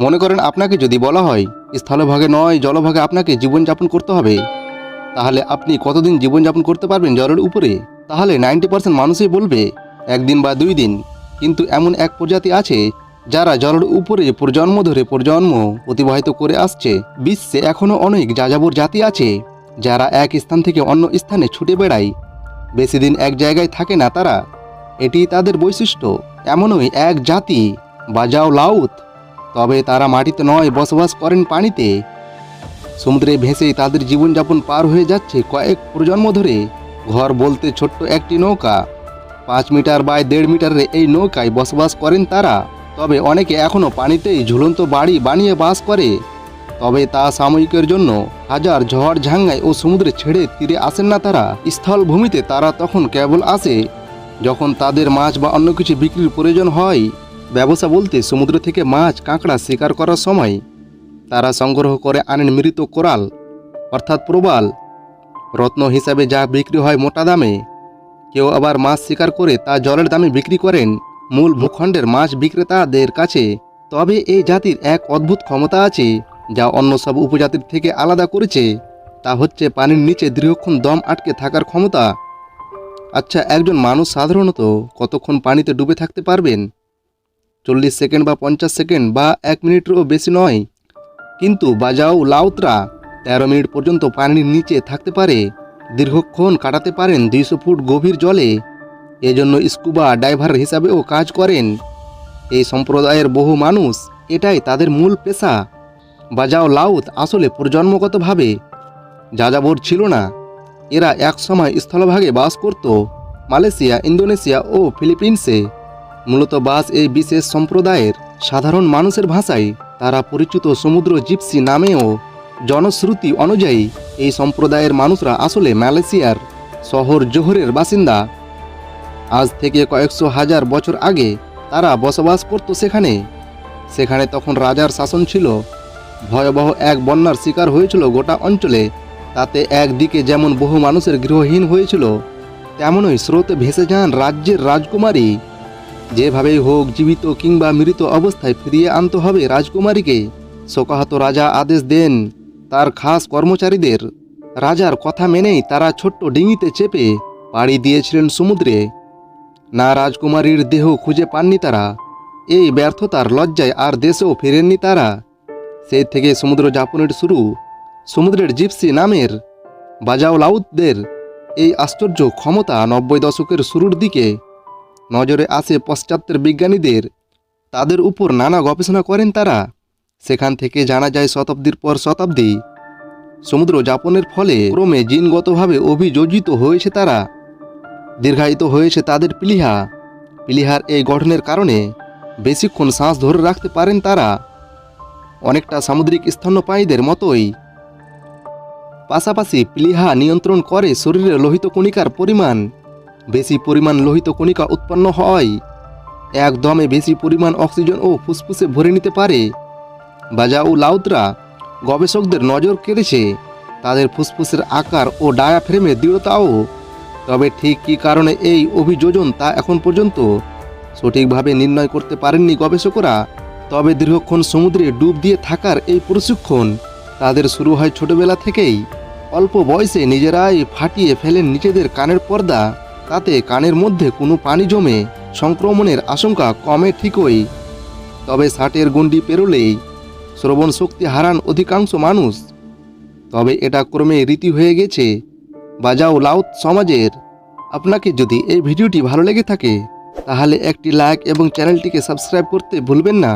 মনে করেন আপনাকে যদি বলা হয়, স্থলভাগে নয়, জলভাগে আপনাকে জীবনযাপন করতে হবে, তাহলে আপনি কতদিন জীবনযাপন করতে পারবেন জলের উপরে? তাহলে নাইনটি পার্সেন্ট মানুষই বলবে, একদিন বা দুই দিন। কিন্তু এমন এক প্রজাতি আছে, যারা জলের উপরে প্রজন্ম ধরে প্রজন্ম অতিবাহিত করে আসছে। বিশ্বে এখনও অনেক যাযাবর জাতি আছে, যারা এক স্থান থেকে অন্য স্থানে ছুটে বেড়ায়। বেশি দিন এক জায়গায় থাকে না তারা। এটি তাদের বৈশিষ্ট্য। এমনই এক জাতি, বাজাও লাউত। তবে তারা মাটিতে নয়, বসবাস করেন পানিতে। সমুদ্রে ভেসেই তাদের জীবনযাপন পার হয়ে যাচ্ছে কয়েক প্রজন্ম ধরে। ঘর বলতে ছোট্ট একটি নৌকা। পাঁচ মিটার বাই দেড় মিটারের এই নৌকায় বসবাস করেন তারা। তবে অনেকে এখনও পানিতেই ঝুলন্ত বাড়ি বানিয়ে বাস করে। তবে তা সাময়িকের জন্য হাজার ঝড় ঝাঙ্গায় ও সমুদ্রে ছেড়ে তীরে আসেন না তারা। স্থল ভূমিতে তারা তখন কেবল আসে। যখন তাদের মাছ বা অন্য কিছু বিক্রির প্রয়োজন হয় ব্যবসা বলতে সমুদ্র থেকে মাছ, কাঁকড়া শিকার করার সময় তারা সংগ্রহ করে আনেন মৃত কোরাল, অর্থাৎ প্রবাল। রত্ন হিসাবে যা বিক্রি হয় মোটা দামে, কেউ আবার মাছ শিকার করে তা জলের দামে বিক্রি করেন। মূল ভূখণ্ডের মাছ বিক্রেতাদের কাছে তবে এই জাতির এক অদ্ভুত ক্ষমতা আছে, যা অন্য সব উপজাতির থেকে আলাদা করেছে। তা হচ্ছে পানির নিচে দীর্ঘক্ষণ দম আটকে থাকার ক্ষমতা। আচ্ছা একজন মানুষ সাধারণত কতক্ষণ পানিতে ডুবে থাকতে পারবেন? চল্লিশ সেকেন্ড বা পঞ্চাশ সেকেন্ড বা এক মিনিটেরও বেশি নয়। কিন্তু বাজাও লাউতরা তেরো মিনিট পর্যন্ত পানির নিচে থাকতে পারে, দীর্ঘক্ষণ কাটাতে পারেন দুইশো ফুট গভীর জলে। এজন্য স্কুবা ডাইভার হিসাবেও কাজ করেন। এই সম্প্রদায়ের বহু মানুষ এটাই তাদের মূল পেশা। বাজাও লাউত আসলে প্রজন্মগতভাবে যাযাবর ছিল না। এরা একসময় স্থলভাগে বাস করত, মালয়েশিয়া, ইন্দোনেশিয়া ও ফিলিপিন্সে। মূলত বাস এই বিশেষ সম্প্রদায়ের সাধারণ মানুষের ভাষায় তারা পরিচিত সমুদ্র জিপসি নামেও জনশ্রুতি অনুযায়ী এই সম্প্রদায়ের মানুষরা আসলে মালয়েশিয়ার শহর জোহরের বাসিন্দা। আজ থেকে কয়েকশো হাজার বছর আগে তারা বসবাস করত সেখানে। সেখানে তখন রাজার শাসন ছিল। ভয়াবহ এক বন্যার শিকার হয়েছিল গোটা অঞ্চলে। তাতে একদিকে যেমন বহু মানুষের গৃহহীন হয়েছিল, তেমনই স্রোতে ভেসে যান রাজ্যের রাজকুমারী যেভাবেই হোক জীবিত কিংবা মৃত অবস্থায় ফিরিয়ে আনতে হবে রাজকুমারীকে, শোকাহত রাজা আদেশ দেন তার খাস কর্মচারীদের। রাজার কথা মেনেই তারা ছোট্ট ডিঙিতে চেপে পাড়ি দিয়েছিলেন সমুদ্রে। না রাজকুমারীর দেহ খুঁজে পাননি তারা, এই ব্যর্থতার লজ্জায় আর দেশেও ফেরেননি তারা। সেই থেকে সমুদ্র যাপনের শুরু, সমুদ্রের জিপসি নামের বাজাও লাউতদের এই আশ্চর্য ক্ষমতা নব্বই দশকের শুরুর দিকে নজরে আসে পশ্চাত্যের বিজ্ঞানীদের। তাদের উপর নানা গবেষণা করেন তারা। সেখান থেকে জানা যায় শতাব্দীর পর শতাব্দী। সমুদ্র যাপনের ফলে ক্রমে জিনগতভাবে অভিযোজিত হয়েছে তারা। দীর্ঘায়িত হয়েছে তাদের প্লিহা। প্লিহার এই গঠনের কারণে বেশিক্ষণ শ্বাস ধরে রাখতে পারেন তারা। অনেকটা সামুদ্রিক স্তন্যপায়ীদের মতোই। পাশাপাশি প্লিহা নিয়ন্ত্রণ করে শরীরে লোহিত কণিকার পরিমাণ। বেশি পরিমাণ লোহিত কণিকা উৎপন্ন হয়। একদমে বেশি পরিমাণ অক্সিজেন ও ফুসফুসে ভরে নিতে পারে। বাজাউ লাউতরা গবেষকদের নজর কেড়েছে, তাদের ফুসফুসের আকার ও ডায়াফ্রেমের দৃঢ়তাও। তবে ঠিক কী কারণে এই অভিযোজন তা এখন পর্যন্ত সঠিকভাবে নির্ণয় করতে পারেননি গবেষকরা? তবে দীর্ঘক্ষণ সমুদ্রে ডুব দিয়ে থাকার এই প্রশিক্ষণ তাদের শুরু হয় ছোটবেলা থেকেই। অল্প বয়সে নিজেরাই ফাটিয়ে ফেলেন নিজেদের কানের পর্দা। তাতে কানের মধ্যে কোনো পানি জমে সংক্রমণের আশঙ্কা কমে ঠিকই। তবে ষাটের গণ্ডি পেরোলেই শ্রবণ শক্তি হারান অধিকাংশ মানুষ। তবে এটা ক্রমে রীতি হয়ে গেছে। বাজাও লাউত সমাজের। আপনাকে যদি এই ভিডিওটি ভালো লেগে থাকে, তাহলে একটি লাইক এবং চ্যানেলটিকে সাবস্ক্রাইব করতে ভুলবেন না।